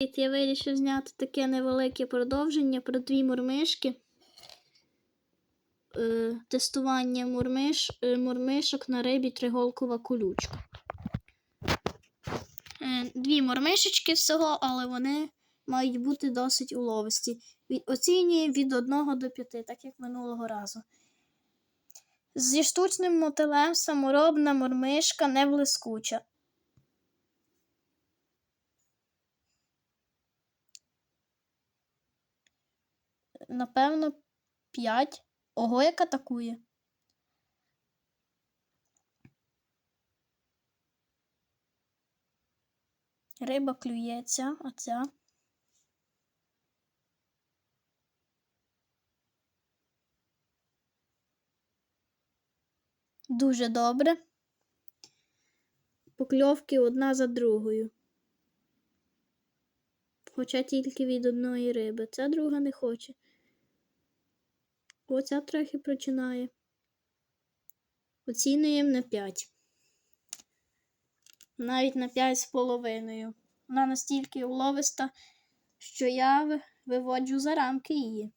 Я вирішив зняти таке невелике продовження про дві мурмишки. Е, тестування мурмиш, е, мурмишок на рибі триголкова колючка. Е, дві мурмишечки всього, але вони мають бути досить уловисті. Оцінює від 1 до 5, так як минулого разу. Зі штучним мотилем саморобна мурмишка не блискуча. Напевно, 5. Ого, як атакує. Риба клюється, а ця. Дуже добре. Покльовки одна за другою. Хоча тільки від одної риби. Ця друга не хоче. Оця трохи починає. Оцінюємо на 5. Навіть на 5 з половиною. Вона настільки уловиста, що я виводжу за рамки її.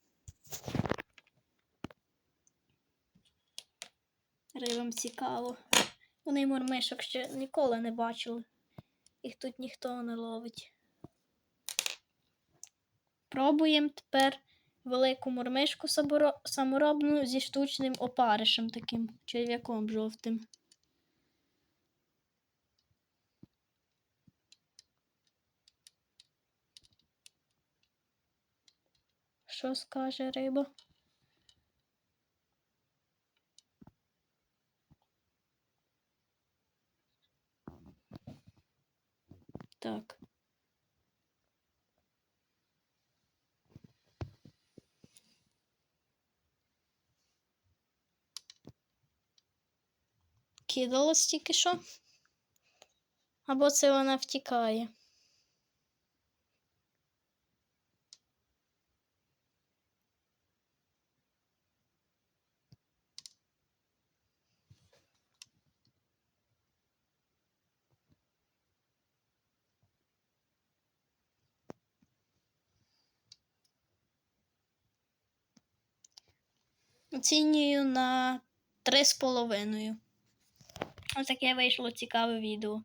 Рибам цікаво. Вони мурмишок ще ніколи не бачили. Їх тут ніхто не ловить. Пробуємо тепер велику мурмишку соборо- саморобну зі штучним опаришем таким черв'яком жовтим. Що скаже риба? Так. Кидалась тільки що. Або це вона втікає. Оцінюю на три з половиною. Ось таке вийшло цікаве відео.